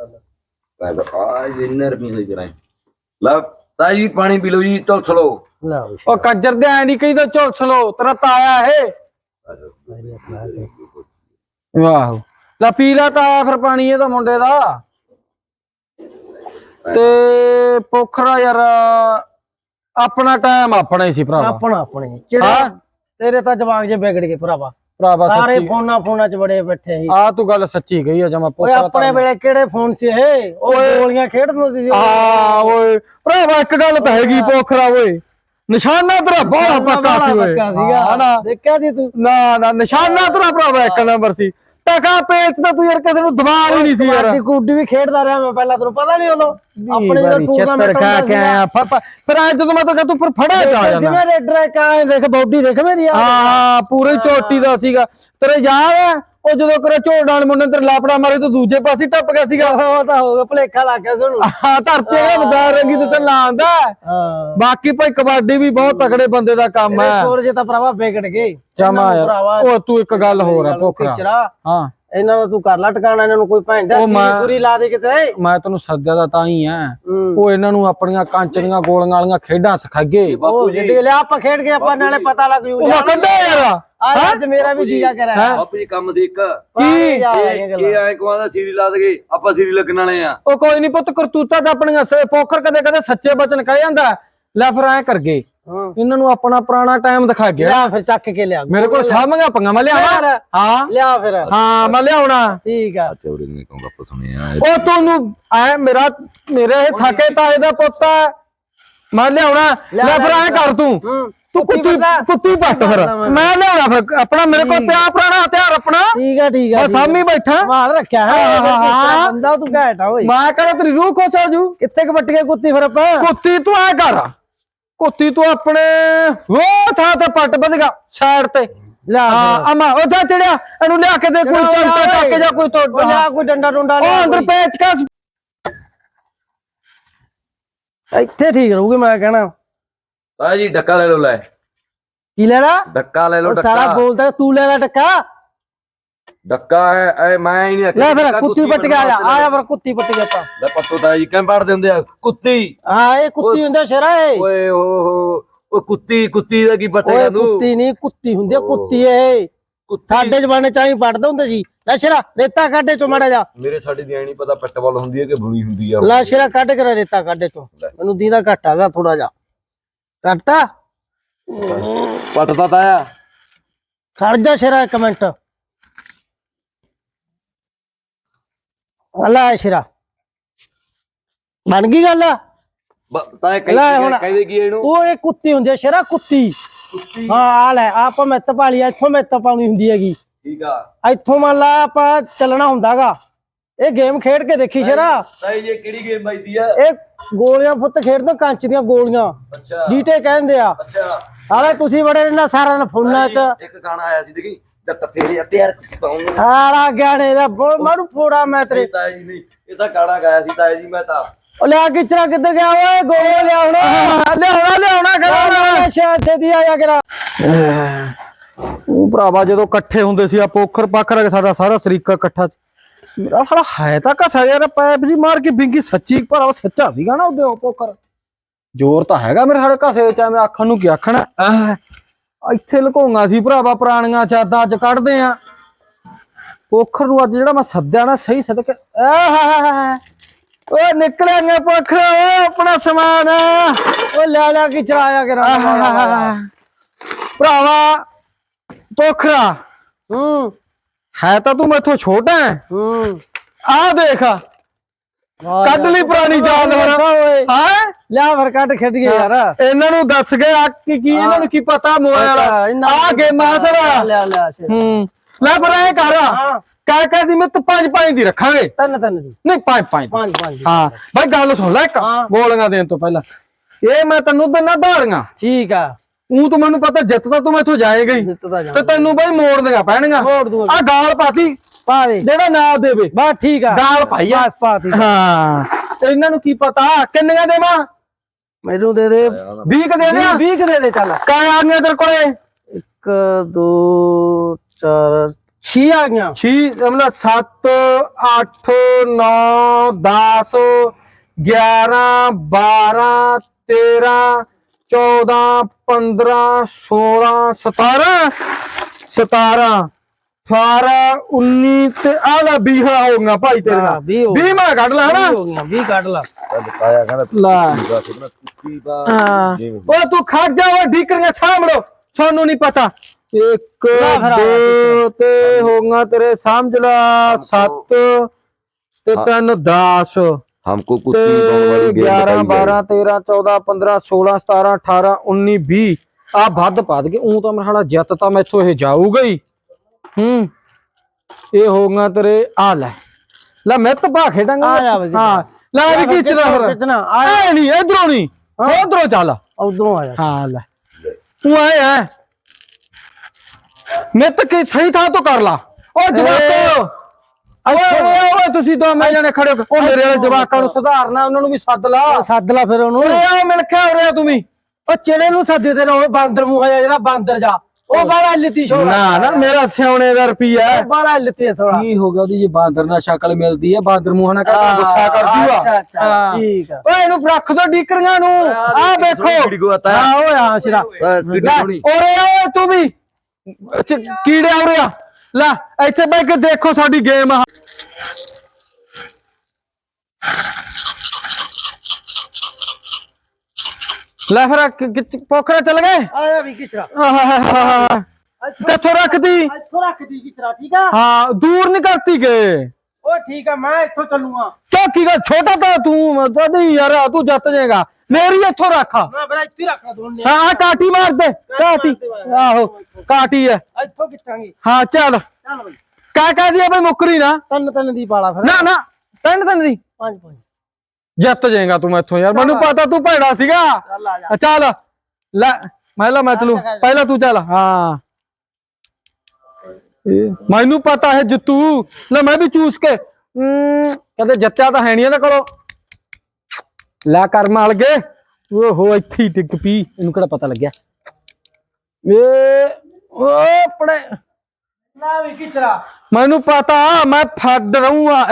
ਲੈ ਬਾ ਆ ਜਿੰਨੇ ਰੁਪਏ ਲਈ ਕਰਾਂ ਲੈ ਤਾਈ ਪਾਣੀ ਪੀ ਲਓ ਜੀ ਤੁਲਸ ਲਓ। ਲਓ ਉਹ ਕੰਜਰ ਦੇ ਐ ਨਹੀਂ ਕਹੀ ਤਾਂ ਝੁਲਸ ਲੋ ਤੇਰਾ ਤਾਇਆ ਇਹ। ਵਾਹ ਲੈ ਪੀ ਲੈ ਤਾਇਆ ਫਿਰ ਪਾਣੀ ਇਹ ਤਾਂ ਮੁੰਡੇ ਦਾ। ਤੇ ਪੋਖਰਾ ਯਾਰ ਆਪਣਾ ਟਾਈਮ ਆਪਣਾ ਹੀ ਸੀ ਭਰਾਵਾ। ਆਪਣਾ ਆਪਣੇ। ਜਿਹੜੇ ਤੇਰੇ ਤਾਂ ਜਵਾਕ ਜੇ ਵਿਗੜ ਗਏ ਭਰਾਵਾ। ਭਰਾਵਾ ਸਾਰੇ ਸੱਚੀ ਫੋਨਾਂ ਫੋਨਾਂ 'ਚ ਬੜੇ ਬੈਠੇ ਸੀ। ਆ ਤੂੰ ਗੱਲ ਸੱਚੀ ਕਹੀ ਆ ਜਮਾ ਓਏ ਪੋਖਰਾ ਆਪਣੇ ਤਾਂ ਵੇਲੇ ਕਿਹੜੇ ਫੋਨ ਸੀ ਇਹ? ਉਹ ਗੋਲੀਆਂ ਖੇਡਣ ਨੂੰ ਸੀ ਆ ਓਏ। ਭਰਾਵਾ ਇੱਕ ਗੱਲ ਤਾਂ ਹੈਗੀ ਪੋਖਰਾ ਓਏ। ਨਿਸ਼ਾਨਾ ਤੇਰਾ ਬਹੁਤ ਪੱਕਾ ਸੀ ਓਏ। ਹਾਂ ਦੇਖਿਆ ਸੀ ਤੂੰ? ਨਾ ਨਾ ਨਿਸ਼ਾਨਾ ਤੇਰਾ ਭਰਾਵਾ ਇੱਕ ਨੰਬਰ ਸੀ। ਟਕਾ ਪੇਚ ਤਾਂ ਤੂੰ ਯਾਰ ਕਿਸੇ ਨੂੰ ਦਿਮਾਗ ਹੀ ਨਹੀਂ ਸੀ ਯਾਰ। ਕਬੱਡੀ ਕੁੱਡੀ ਵੀ ਖੇਡਦਾ ਰਿਹਾ ਮੈਂ ਪਹਿਲਾਂ ਤੈਨੂੰ ਪਤਾ ਨਹੀਂ ਉਦੋਂ। ਆਪਣੇ ਜਦੋਂ ਟੂਰਨਾਮੈਂਟ ਖਾ ਕੇ ਆਇਆ ਫ- ਫਿਰ ਅੱਜ ਜਦੋਂ ਮੈਂ ਤਾਂ ਤੂੰ ਫਿਰ ਫੜਿਆ ਜਾ ਜਾਂਦਾ ਜਿਵੇਂ ਰੇਡਰ ਕਾ ਦੇਖ ਬੌਡੀ ਦੇਖ ਮੇਰੀ ਆ। ਹਾਂ ਪੂਰੇ ਚੋਟੀ ਦਾ ਸੀਗਾ। ਤੇਰੇ ਯਾਦ ਹੈ ਉਹ ਜਦੋਂ ਕਰੇ ਝੋੜ ਮੁੰਡੇ ਨੇ ਤੇਰੇ ਲਾਪੜਾ ਮਾਰੇ ਤੂੰ ਦੂਜੇ ਪਾਸੇ ਟੱਪ ਗਿਆ ਸੀਗਾ। ਉਹ ਤਾਂ ਹੋ ਗਿਆ ਭਲੇਖਾ ਲੱਗ ਗਿਆ ਸਾਨੂੰ ਹਾਂ ਧਰਤੀ ਦਾ ਬਾਜ਼ਾਰ ਰੰਗੀ ਤੇ ਲਾਉਂਦਾ ਹਾਂ। ਬਾਕੀ ਭਾਈ ਕਬੱਡੀ ਵੀ ਬਹੁਤ ਤਕੜੇ ਬੰਦੇ ਦਾ ਕੰਮ ਹੈ। ਹੋਰ ਜੇ ਤਾਂ ਭਰਾਵਾ ਵਿਗੜ ਗਏ। ਭਰਾਵਾ ਯਾਰ ਉਹ ਤੂੰ ਇੱਕ ਗੱਲ ਹੋਰ ਹੈ ਖਿਚਰਾ ਹਾਂ। ਇਹਨਾਂ ਦਾ ਤੂੰ ਕਰ ਲਾ ਟਿਕਾਣਾ ਇਹਨਾਂ ਨੂੰ ਕੋਈ ਭੈਣ ਦਾ ਉਹ ਮੈਂ- ਸੀਰੀ ਲਾ ਦੇ ਕਿਤੇ। ਮੈਂ ਤੈਨੂੰ ਸੱਦਿਆ ਦਾ ਤਾਂ ਹੀ ਐ। ਹੂੰ। ਉਹ ਇਹਨਾਂ ਨੂੰ ਆਪਣੀਆਂ ਕਾਂਚ ਦੀਆਂ ਗੋਲੀਆਂ ਵਾਲੀਆਂ ਖੇਡਾਂ ਸਿਖਾਈਏ। ਉਹ ਜਿਹੜੇ ਲਿਆ ਆਪਾਂ ਖੇਡ ਕੇ ਆਪਾਂ ਨਾਲੇ ਪਤਾ ਲੱਗ ਜੂ। ਉਹ ਕੱਢੋ ਯਾਰ। ਆ ਅੱਜ ਮੇਰਾ ਵੀ ਜੀਆ ਕਰਿਆ। ਬਾਪੂ ਜੀ ਕੰਮ ਦੇਖ। ਕੀ? ਇਹ ਇਹ ਐ ਕਵਾਂਦਾ ਸੀਰੀ ਲਾ ਦਗੇ ਆਪਾਂ ਸੀਰੀ ਲੱਗਣ ਵਾਲੇ ਆ। ਉਹ ਕੋਈ ਨਹੀਂ ਪੁੱਤ ਕਰਤੂਤਾ ਤਾਂ ਆਪਣੀਆਂ ਸ- ਪੋਖਰ ਕਦੇ ਕਦੇ ਸੱਚੇ ਬਚਨ ਕਹਿ ਜਾਂਦਾ। ਲੈ ਫਿਰ ਐ ਕਰ ਗਏ। ਇਹਨਾਂ ਨੂੰ ਆਪਣਾ ਪੁਰਾਣਾ ਟਾਈਮ ਦਿਖਾ ਗਿਆ ਲਿਆ ਫਿਰ ਚੱਕ ਕੇ ਲਿਆ। ਮੇਰੇ ਕੋਲ ਸਾਹਮਣੇ ਪੰਗਾ ਮੈਂ ਲਿਆਵਾਂ? ਯਾਰ, ਹਾਂ। ਲਿਆ ਫਿਰ। ਹਾਂ ਮੈਂ ਲਿਆਉਣਾ। ਠੀਕ ਆ। ਚੌੜੇ ਨੇ ਕਹੂੰ ਗੱਪ ਸੁਣਿਆ ਉਹ ਤੁਹਾਨੂੰ ਐ ਮੇਰਾ ਮੇਰੇ ਇਹ ਸਾਕੇ ਤਾਏ ਦਾ ਪੁੱਤ ਹੈ ਮੈਂ ਲਿਆਉਣਾ। ਲੈ ਫਿਰ ਐ ਕਰ ਤੂੰ। ਹੂੰ। ਤੂੰ ਕੁੱਤੀ ਕੁੱਤੀ ਪੱਟ ਫਿਰ। ਮੈਂ। ਲਿਆਉਣਾ ਫਿਰ। ਆਪਣਾ ਮੇਰੇ ਕੋਲ ਪਿਆ ਪੁਰਾਣਾ ਹਥਿਆਰ ਆਪਣਾ। ਠੀਕ ਆ ਠੀਕ ਆ ਮੈਂ ਸਾਹਮਣੇ ਬੈਠਾ। ਮਾਰ ਰੱਖਿਆ ਹੈ। ਹਾਂ, ਹਾਂ, ਹਾਂ। ਬੰਦਾ ਤੂੰ ਘੈਂਟਾ ਓਏ। ਮੈਂ ਕਹਿੰਦਾ ਤੇਰੀ ਰੂਹ ਖੁਸ਼ ਹੋ ਜੂ? ਕਿੱਥੇ ਕ ਵੱਟ ਕੇ ਕੁੱਤੀ ਫਿਰ ਆਪਾਂ? ਕੁੱਤੀ ਤੂੰ ਐ ਕਰ। ਕੁੱਤੀ ਤੂੰ ਆਪਣੇ ਉਹ ਥਾਂ ਤੇ ਪੱਟ ਵਧਗਾ ਸਾਈਡ ਤੇ। ਲਿਆ ਹਾਂ ਅਮਾ ਉਹ ਜਾ ਚੜਿਆ ਇਹਨੂੰ ਲਿਆ ਕੇ ਦੇ ਕੋਈ ਚੰਟਾ ਚੱਕ ਕੇ ਜਾ ਕੋਈ ਤੋੜ ਲਿਆ ਕੋਈ ਡੰਡਾ ਡੁੰਡਾ ਉਹ ਅੰਦਰ। ਪੇਚ ਕਸ ਇੱਥੇ ਠੀਕ ਰਹੂਗੀ ਮੈਂ ਕਹਿਣਾ। ਤਾਈ ਜੀ ਡੱਕਾ ਲੈ ਲਓ ਲੈ। ਕੀ ਲੈਣਾ? ਡੱਕਾ ਲੈ ਲਓ ਉਹ ਸਾਰਾ ਡੱਕਾ। ਬੋਲਦਾ ਤੂੰ ਲੈ ਲੈ ਡੱਕਾ। ਹੈ ਐ ਮੈਂ ਹੀ ਨਹੀਂ ਲੈ ਫਿਰ ਕੁੱਤੀ ਪੱਟ ਕੇ ਆ ਜਾ ਆ ਜਾ ਫਿਰ ਕੁੱਤੀ ਪੱਟ ਕੇ ਆਪਾਂ। ਲੈ ਪੱਤੋ ਤਾਈ ਜੀ ਕਿਵੇਂ ਪੜਦੇ ਹੁੰਦੇ ਆ? ਕੁੱਤੀ। ਹਾਂ ਇਹ ਕੁੱਤੀ ਹੁੰਦਾ ਸ਼ਰਾ ਇਹ। ਓਏ ਹੋ ਹੋ। ਉਹ ਕੁੱਤੀ ਕੁੱਤੀ ਦਾ ਕੀ ਪਟੇਗਾ ਓਏ ਤੂੰ ਕੁੱਤੀ ਨਹੀਂ ਕੁੱਤੀ ਹੁੰਦੀ ਆ ਕੁੱਤੀ ਇਹ। ਕੁੱਤੀ। ਸਾਡੇ ਜ਼ਮਾਨੇ ਚ ਆਈ ਪੜਦਾ ਹੁੰਦਾ ਸੀ। ਲੈ ਸ਼ਰਾ ਰੇਤਾ ਕੱਢੇ ਚੋਂ ਮਾੜਾ ਜਾ ਮੇਰੇ ਸਾਡੇ ਦੀ ਐ ਨਹੀਂ ਪਤਾ ਪਿੱਟਬਾਲ ਹੁੰਦੀ ਹੈ ਕਿ ਬੁਣੀ ਹੁੰਦੀ ਆ। ਲੈ ਸ਼ਰਾ ਕੱਢ ਕੇ ਰੇਤਾ ਕੱਢੇ ਚੋਂ। ਮੈਨੂੰ ਦੀਦਾ ਘੱਟ ਆਗਾ ਥੋੜਾ ਜਾ ਕੱਟਤਾ ਪੱਟਦਾ ਤਾਇਆ ਖੜ ਜਾ ਸ਼ਰਾ ਇੱਕ ਮਿੰਟ। ਅੱਲਾ ਸ਼ਰਾ। ਬਣ ਗਈ ਗੱਲ? ਤਾਇਆ ਲੈ ਹੁਣ। ਕਹਿੰਦੇ ਕਹਿੰਦੇ ਕੀ ਇਹਨੂੰ? ਉਹ ਇਹ ਕੁੱਤੀ ਹੁੰਦੀ ਹੈ ਸ਼ਰਾ ਕੁੱਤੀ। ਹਾਂ ਆ ਲੈ ਆਪਾਂ ਮਿੱਤ ਪਾ ਲਈ ਇੱਥੋਂ ਮਿੱਤ ਪਾਉਣੀ ਹੁੰਦੀ ਹੈਗੀ। ਠੀਕ ਆ। ਇੱਥੋਂ ਮੰਨ ਲਾ ਆਪਾਂ ਚੱਲਣਾ ਹੁੰਦਾਗਾ। ਇਹ ਗੇਮ ਖੇਡ ਕੇ ਦੇਖੀ ਸ਼ਰਾ। ਜੀ ਇਹ ਕਿਹੜੀ ਗੇਮ ਵੱਜਦੀ ਆ? ਇਹ ਗੋਲੀਆਂ ਫੁੱਟ ਖੇਡਦੇ ਕੰਚ ਦੀਆਂ ਗੋਲੀਆਂ। ਅੱਛਾ। ਡੀਟੇ ਕਹਿੰਦੇ ਆ। ਅੱਛਾ। ਹਾਲੇ ਤੁਸੀਂ ਬੜੇ ਇਹਨਾਂ ਸਾਰਿਆਂ ਨੇ ਫੋਨਾਂ 'ਚ। ਇੱਕ ਗਾਣਾ ਆਇਆ ਸੀ ਦੇਖੀ? ਜਦ ਫੇਰੇ ਤਿਆਰ ਪਾਉਂਗਾ ਆੜਾ ਗਿਆਨੇ ਦਾ ਬੋ- ਮਾਰੂ ਫੋੜਾ ਮੈਂ ਤੇਰੇ। ਤਾਈ ਜੀ ਨਹੀਂ ਇਹ ਤਾਂ ਗਾਣਾ ਗਾਇਆ ਸੀ ਤਾਈ ਜੀ ਮੈਂ ਤਾਂ। ਉਹ ਲਿਆ ਕਿਚਰਾ ਕਿੱਧਰ ਗਿਆ ਓਏ? ਗੋਲ ਲਿਆਉਣਾ। ਲਿਆਉਣਾ ਲਿਆਉਣਾ ਲਿਆਉਣਾ ਸ਼ਾਇਦ ਛੇਤੀ ਆ ਜਾ ਕਰਾ। ਉਹ ਭਰਾਵਾ ਜਦੋਂ ਇਕੱਠੇ ਹੁੰਦੇ ਸੀ ਆ ਪੋਖਰ ਪਾਖਰ ਸਾਡਾ ਸਾਰਾ ਸਰੀਕਾ ਇਕੱਠਾ ਸੀ। ਮੇਰਾ ਸਾਲਾ ਹੈ ਤਾਂ ਕਸਾ ਯਾਰ ਪੈਪ ਜੀ ਮਾਰ ਕੇ ਬਿੰਗੀ ਸੱਚੀ ਭਰਾਵਾ ਸੱਚਾ ਸੀਗਾ ਨਾ ਉਹਦੇ ਪੋਖਰ ਜ਼ੋਰ ਤਾਂ ਹੈਗਾ ਮੇਰੇ ਸਾਡੇ ਕਸੇ ਚ ਆਖਣ ਨੂੰ ਕੀ ਆਖਣਾ। ਆਹ, ਇੱਥੇ ਲੁਕਾਉਂਗਾ ਸੀ ਭਰਾਵਾ ਪੁਰਾਣੀਆਂ ਚਾਦਾਂ ਅੱਜ ਕੱਢਦੇ ਆ। ਪੋਖਰ ਨੂੰ ਅੱਜ ਜਿਹੜਾ ਮੈਂ ਸੱਦਿਆ ਨਾ ਸਹੀ ਸਦਕ ਆਹ ਓਏ ਨਿਕਲਿਆ ਨੇ ਪੋਖਰ ਓਏ ਆਪਣਾ ਸਮਾਨ। ਓ ਲੈ ਲੈ ਕਿਚਰਾ ਆ ਜਾ ਕਰਾ ਭਰਾਵਾ ਪੋਖਰਾ। ਹੂੰ। ਹੈ ਤਾਂ ਤੂੰ ਮੈਥੋਂ ਛੋਟਾ ਹੈ। ਹੂੰ। ਆਹ ਦੇਖ। ਕੱਢ ਲਈ ਪੁਰਾਣੀ ਓਏ? ਹਾਂ? ਲਿਆ ਫਿਰ ਕੱਢ ਖੇਡ ਗਏ ਯਾਰ। ਇਹਨਾਂ ਨੂੰ ਦੱਸ ਗਏ ਆ ਕੀ ਕੀ ਇਹਨਾਂ ਨੂੰ ਕੀ ਪਤਾ ਮੋਬਾਈਲ ਆ ਗੇਮਾਂ ਸਰਾ। ਲਿਆ ਲਿਆ। ਹੂੰ। ਲੈ ਪਰ ਐ ਕਰ। ਹਾਂ। ਕਹਿ ਕਹਿ ਦੀ ਮੈਂ ਪੰਜ ਪੰਜ ਦੀ ਰੱਖਾਂਗੇ। ਤਿੰਨ ਤਿੰਨ ਦੀ। ਨਹੀਂ ਪੰਜ ਪੰਜ ਪੰਜ ਪੰਜ ਹਾਂ। ਭਾਈ ਗੱਲ ਸੁਣ ਲੈ ਇੱਕ। ਗੋਲੀਆਂ ਦੇਣ ਤੋਂ ਪਹਿਲਾਂ। ਇਹ ਮੈਂ ਤੈਨੂੰ ਦਿਨਾ ਧਾਰੀਆਂ ਠੀਕ ਆ। ਉਹ ਤੂੰ ਮੈਨੂੰ ਪਤਾ ਜਿੱਤ ਤਾਂ ਮੈਥੋਂ ਜਾਏਗਾ ਹੀ। ਜਿੱਤਦਾ ਤੇ ਤੈਨੂੰ ਬਾਈ ਮੋੜ ਦੂੰਗਾ। ਆ ਗਾਲ ਪਾਤੀ ਪਾ ਦੇ। ਜਿਹੜਾ ਨਾ ਦੇਵੇ। ਬਸ ਠੀਕ ਆ। ਗਾਲ ਪਾਈ ਆ। ਬਸ ਪਾ ਦੀ ਹਾਂ। ਤੇ ਇਹਨਾਂ ਨੂੰ ਕੀ ਪਤਾ? ਕਿੰਨੀਆਂ ਦੇਵਾਂ? ਮੈਨੂੰ ਦੇ ਦੇ। 20 ਕ ਦੇ ਦਿਆਂ 20 ਦੇ ਦੇ ਚੱਲ। ਕਾਹ ਆ ਗਈਆਂ ਤੇਰੇ ਕੋਲੇ? 1 2 4 6 ਆ ਗਈਆਂ। 6 ਮਤਲਬ 7 8 9 10 11 12 13 14 15 16 17 17 18 19 ਤੇ ਆਲਾ 20 ਹੋਊਗਾ ਭਾਈ ਤੇਰੇ ਹਾਂ, ਨਾਲ ਵੀਹ ਹੋ 20 ਮੈਂ ਕੱਢ ਲਾ ਹਨਾ? ਹੋ ਗਈਆਂ 20 ਕੱਢ ਲਾ। ਬਤਾਇਆ ਕਹਿੰਦਾ ਲਾ। ਤੂੰ ਤੁਹਾਨੂੰ ਸਮਝ ਲਾ 7 ਤੇ ਹਾਂ। 3 10 ਹਮਕੋ ਕੁੱਤੀ ਬਣ ਵਾਲੀ ਗੇਮ 11 12 13 14 ਵੱਧ ਪਾ ਦੇ ਉਹ ਤਾਂ ਮੇਰਾ ਜਿੱਤ ਤਾਂ ਮੈਥੋਂ ਇਹ ਜਾਊਗਾ ਹੀ। ਹੂੰ। ਇਹ ਹੋ ਗਈਆਂ ਤੇਰੇ ਆ ਲੈ। ਲੈ ਮੈਂ ਤਾਂ ਭਾ ਖੇਡਾਂਗਾ। ਆ ਜਾ ਬਈ। ਹਾਂ ਲੈ ਵੀ ਖਿੱਚਦਾ ਫਿਰ। ਖਿੱਚਣਾ। ਆ ਐ ਨਹੀਂ ਇਧਰੋਂ ਨਹੀਂ ਉਧਰੋਂ ਚੱਲ। ਉਧਰੋਂ ਆ ਜਾ। ਹਾਂ ਲੈ। ਤੂੰ ਆਏ ਹੈ ਮੈਂ ਤਾਂ ਕਿ ਸਹੀ ਥਾਂ ਤੋਂ ਕਰ ਲਾ। ਓ ਜਵਾਕੋ। ਓਏ ਓਏ ਓਏ ਤੁਸੀਂ ਦੋ ਮੈਂ ਜਾਣੇ ਖੜੇ ਹੋ ਕੇ- ਉਹ ਮੇਰੇ ਵਾਲੇ ਜਵਾਕਾਂ ਨੂੰ ਸੁਧਾਰਨਾ ਉਹਨਾਂ ਨੂੰ ਵੀ ਸੱਦ ਲਾ। ਸੱਦ ਲਾ ਫਿਰ ਉਹਨੂੰ। ਓਏ ਆ ਮਿਲ ਕੇ ਹੋ ਰਿਹਾ ਤੂੰ ਵੀ। ਉਹ ਚਿੜੇ ਨੂੰ ਸੱਦੇ ਤੇ ਉਹ ਬਾਂਦਰ ਮੂੰਹ ਆ ਜਿਹੜਾ ਬਾਂਦਰ ਜਾ। ਉਹ ਬਾਲਾ ਲਿੱਤੀ ਛੋੜਾ ਨਾ ਨਾ ਮੇਰਾ ਸਿਆਉਣੇ ਦਾ ਰੁਪਈਆ। ਹੈ। ਬਾਲਾ ਲਿੱਤੀ ਥੋੜਾ ਕੀ ਹੋ ਗਿਆ ਉਹਦੀ ਜੇ ਬਾਂਦਰ ਨਾਲ ਸ਼ਕਲ ਮਿਲਦੀ ਹੈ? ਬਾਂਦਰ ਮੂੰਹ ਨਾਲ ਕਹਿੰਦਾ ਗੁੱਸਾ ਕਰ ਅੱਛਾ ਜੂਗਾ ਅੱਛਾ ਠੀਕ ਆ। ਓਏ ਇਹਨੂੰ ਰੱਖ ਦੋ ਡੀਕਰੀਆਂ ਨੂੰ। ਆ? ਆਤਾ ਹਾਂ ਓਏ ਹਾਂ ਸਿਰਾ। ਓਰੇ ਓਏ ਤੂੰ ਵੀ। ਕੀੜੇ ਆ ਰਿਹਾ ਲੈ ਇੱਥੇ ਬੈ ਕੇ ਦੇਖੋ ਸਾਡੀ ਗੇਮ ਆ। ਲੈ ਫਿਰ ਪੋਖਰਾ ਚੱਲ ਗਏ? ਆਇਆ ਵੀ ਕਿਚਰਾ। ਕਿੱਥੋਂ ਰੱਖਦੀ? ਇੱਥੋਂ ਰੱਖਦੀ ਕਿਚਰਾ ਠੀਕ ਆ? ਹਾਂ ਦੂਰ ਨਹੀਂ ਕਰਤੀ ਗਏ ਉਹ ਠੀਕ ਆ ਮੈਂ ਇੱਥੋਂ ਚੱਲੂਗਾ। ਕਿਉਂ ਕੀ ਗੱਲ? ਛੋਟਾ ਤਾਂ ਤੂੰ ਤਾਂ ਨਹੀਂ ਯਾਰ ਤੂੰ ਜਿੱਤ ਜਾਏਗਾ ਮੇਰੀ ਇੱਥੋਂ ਰੱਖ। ਹਾਂ ਮੈਂ ਫਿਰ ਇੱਥੇ ਹੀ ਰੱਖਣਾ ਦੋਨੇ। ਆ ਕਾਟੀ ਮਾਰ ਦੇ ਕਾਟੀ ਆਹੋ ਕਾਟੀ ਹੈ ਇੱਥੋਂ ਕਿੱਥਾਂਗੇ ਹਾਂ ਚੱਲ। ਚੱਲ ਬਈ। ਕਾ ਕਾ ਦੀ ਬਈ ਮੁੱਕਰੀ ਨਾ। ਤਿੰਨ ਤਿੰਨ ਦੀ ਪਾਲਾ ਫਿਰ। ਨਾ ਨਾ ਤਿੰਨ ਤਿੰਨ ਦੀ। ਪੰਜ ਪੰਜ ਜਿੱਤ ਜਾਏਗਾ ਤੂੰ ਮੈਥੋਂ ਯਾਰ। ਮੈਨੂੰ ਪਤਾ ਤੂੰ ਭੈੜਾ ਸੀਗਾ। ਚੱਲ ਆ ਜਾ। ਆ ਚੱਲ। ਲੈ ਮੈਂ ਲਾ ਮੈਂ ਚਲੂ ਪਹਿਲਾਂ ਤੂੰ ਚੱਲ। ਹਾਂ। ਇਹ ਮੈਨੂੰ ਪਤਾ ਹੈ ਜਿੱਤੂ। ਲੈ ਮੈਂ ਵੀ ਚੂਸ ਕੇ। ਹਮ, ਕਦੇ ਜਿੱਤਿਆ ਤਾਂ ਹੈ ਨਹੀਂ ਇਹਦੇ ਕੋਲੋਂ। ਲੈ ਕਰ ਮਾਲ ਗਏ ਓਹੋ ਇੱਥੇ ਹੀ ਡਿੱਗ ਪੀ ਇਹਨੂੰ ਕਿਹੜਾ ਪਤਾ ਲੱਗਿਆ? ਏ ਓ ਪੜੇ ਲੈ ਵੀ ਕਿਚਰਾ ਮੈਨੂੰ ਪਤਾ ਮੈਂ ਫੱਡ ਰਹੂੰਗਾ।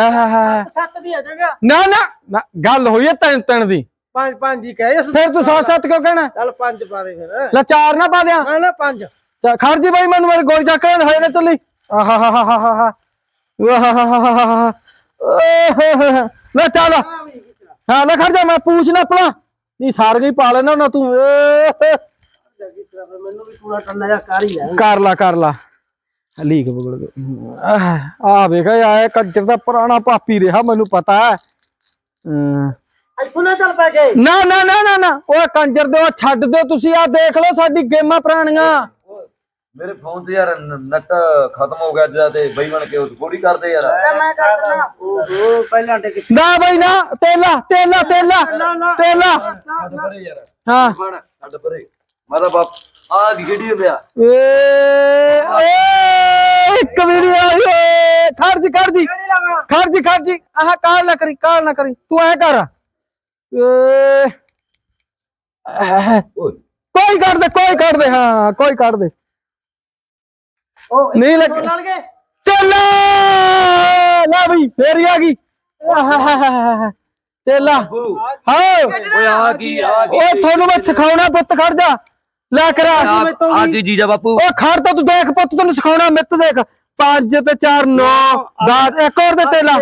ਸੱਤ ਦੀ ਆ ਜਾਗਾ ਨਾ ਨਾ ਨਾ, ਗੱਲ ਹੋਈ ਹੈ ਤਿੰਨ ਤਿੰਨ ਦੀ। ਪੰਜ ਪੰਜ ਦੀ ਕਹੇ ਫਿਰ ਤੂੰ ਸੱਤ ਸੱਤ ਕਿਉਂ ਕਹਿਣਾ? ਚੱਲ ਪੰਜ ਪਾ ਦੇ ਫਿਰ। ਲੈ ਚਾਰ ਨਾ ਪਾ ਦਿਆਂ। ਨਾ ਨਾ ਪੰਜ। ਚਾ ਖੜ ਜੀ ਬਾਈ ਮੈਨੂੰ ਮੇਰੇ ਗੋਲ ਚੱਕ ਲੈਣ ਹੋਏ ਨਾ ਚੱਲੀ। ਆਹਾਹਾਹਾਹਾ ਵਾਹਾਹਾਹਾਹਾ ਲੈ ਚੱਲ। ਹਾਂ ਲੈ ਖੜ ਜਾ ਮੈਂ ਪੂਛ ਨਾ ਆਪਣਾ। ਨਹੀਂ ਸਾਰ ਗਈ ਪਾ ਲੈਣਾ ਨਾ ਤੂੰ। ਏ, ਕਿਚਰਾ ਫਿਰ ਮੈਨੂੰ ਵੀ ਪੂਰਾ ਟੰਨਾ ਜਾ ਕਰ ਹੀ ਲੈ। ਕਰ ਲਾ ਕਰ ਲਾ। ਲੀਕ ਬਗੜ ਗਏ ਆ ਵੇਖ ਆਇਆ ਕੰਜਰ ਦਾ ਪੁਰਾਣਾ ਪਾਪੀ ਰਿਹਾ ਮੈਨੂੰ ਪਤਾ ਹੈ। ਇੱਥੋਂ ਨਾ ਚੱਲ ਪੈ ਗਏ। ਨਾ ਨਾ ਨਾ ਨਾ ਨਾ ਉਹ ਕੰਜਰ ਦੇ ਉਹ ਛੱਡ ਦਿਓ ਤੁਸੀਂ ਆ ਦੇਖ ਲਓ ਸਾਡੀ ਗੇਮਾਂ ਪੁਰਾਣੀਆਂ। ਮੇਰੇ ਫੋਨ ਤੇ ਯਾਰ ਨੈਟ ਖਤਮ ਹੋ ਗਿਆ ਜਦ ਤੇ ਬਈ ਬਣ ਕੇ ਉਹ ਥੋੜੀ ਕਰਦੇ ਯਾਰ। ਮੈਂ ਕਰਦਾ ਉਹ ਪਹਿਲਾਂ ਟਿਕ ਨਾ ਬਈ ਨਾ ਤੇਲਾ ਤੇਲਾ ਤੇਲਾ ਤੇਲਾ। ਛੱਡ ਪਰੇ ਯਾਰ। ਹਾਂ। ਛੱਡ ਪਰੇ। ਮੈਂ ਤਾਂ ਬਾਪ ਆ ਦੀ ਖੇਡੀ ਹੁੰਦਿਆ ਏ ਏ ਇੱਕ ਵੀਡੀਓ ਆਈ ਖੜ ਜੀ ਖੜ ਜੀ। ਖੜ ਜੀ ਖੜ ਜੀ। ਆਹ ਕਾਲ ਨਾ ਕਰੀ ਕਾਲ ਨਾ ਕਰੀ। ਤੂੰ ਐ ਕਰ। ਏ ਓਏ। ਕੋਈ ਕੱਢ ਦੇ ਕੋਈ ਕੱਢ ਦੇ ਹਾਂ ਕੋਈ ਕੱਢ ਦੇ। ਉਹ ਨਹੀਂ ਲੱਗ ਚੱਲ! ਲੈ ਬਈ ਫੇਰ ਹੀ ਆ ਗਈ। ਆਹਾਹਾਹਾ। ਤੇਲਾ ਹਾਂ। ਓਏ ਆ ਕੀ ਆ ਕੀ ਉਹ ਤੁਹਾਨੂੰ ਮੈਂ ਸਿਖਾਉਣਾ ਪੁੱਤ ਖੜ ਜਾ। ਲੈ ਕਰਾ ਆ ਕੀ ਆ ਬਾਪੂ? ਉਹ ਖੜ ਤਾਂ ਤੂੰ ਦੇਖ ਪੁੱਤ ਤੈਨੂੰ ਸਿਖਾਉਣਾ ਮਿੱਤ ਦੇਖ। 5 ਤੇ 4 9 10 ਇੱਕ ਹੋਰ ਦੇ ਤੇਲਾ।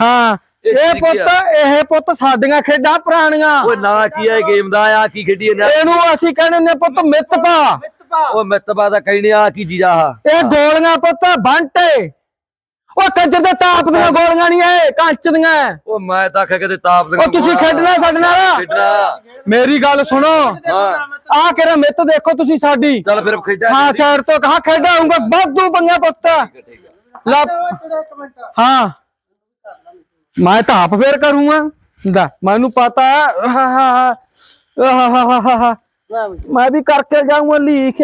ਹਾਂ ਇਹ ਪੁੱਤ ਇਹ ਪੁੱਤ ਸਾਡੀਆਂ ਖੇਡਾਂ ਪੁਰਾਣੀਆਂ। ਓਏ ਨਾ ਕੀ ਹੈ ਗੇਮ ਦਾ? ਆ ਕੀ ਖੇਡੀ ਇਹਨਾਂ ਇਹਨੂੰ ਅਸੀਂ ਕਹਿੰਦੇ ਨੇ ਪੁੱਤ ਮਿੱਤ ਪਾ ਮਿੱਤ ਪਾ ਦਾ ਕਹਿਣੇ ਆ ਕੀ ਆਹ? ਇਹ ਗੋਲੀਆਂ ਪੁੱਤ ਬੰਟੇ। ਉਹ ਕੰਜਰ ਦੇ ਤਾਪ ਦੀਆਂ ਗੋਲੀਆਂ ਨਹੀਂ ਇਹ ਕੰਚ ਦੀਆਂ। ਓ ਮੈਂ ਤਾਂ ਆਖਿਆ ਕਿਤੇ ਤਾਪ ਉਹ ਤੁਸੀਂ ਖੇਡਣਾ ਸਾਡੇ ਨਾਲ ਖੇਡਣਾ ਮੇਰੀ ਗੱਲ ਸੁਣੋ। ਹਾਂ। ਆਹ ਕਿਹੜਾ ਮਿੱਤ ਦੇਖੋ ਤੁਸੀਂ ਸਾਡੀ। ਚੱਲ ਫਿਰ ਖੇਡਾਂ ਹਾਂ ਸ਼ਹਿਰ ਤੋਂ ਕਹਾ ਖੇਡਾਂਗਾ ਬਾਦੂ ਬੰਗਿਆ ਪੁੱਤ। ਲਾ ਇੱਕ ਮਿੰਟ। ਹਾਂ। ਮੈਂ ਤਾਂ ਆਪ ਫੇਰ ਕਰੂੰਗਾ। ਦਾ ਮੈਨੂੰ ਪਤਾ ਹੈ। ਹਾਂ ਹਾਂ ਮੈਂ ਵੀ ਕਰਕੇ ਜਾਊਂਗਾ ਲੀਕ।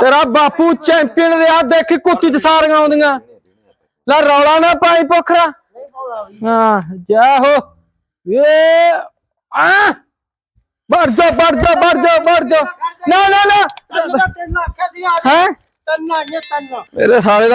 ਤੇਰਾ ਬਾਪੂ ਚੈਂਪੀਅਨ ਆ ਦੇਖੀ ਕੁੱਤੀ ਚ ਸਾਰੀਆਂ ਆਉਂਦੀਆਂ। ਲੈ ਰੌਲਾ ਨਾ ਪਾਈ ਪੋਖਰਾ। ਹਾਂ ਜਾ ਹੋ। ਏ ਆ। ਵੜ ਜਾ ਵੜ ਜਾ ਵੜ ਜਾ ਵੜ ਜਾ। ਨਾ ਨਾ ਨਾ। ਤੈਨੂੰ ਆਖਿਆ ਸੀ ਆ ਤੰਨਾ ਜੇ ਤੰਨਾ। ਇਹਦੇ ਸਾਲੇ ਦਾ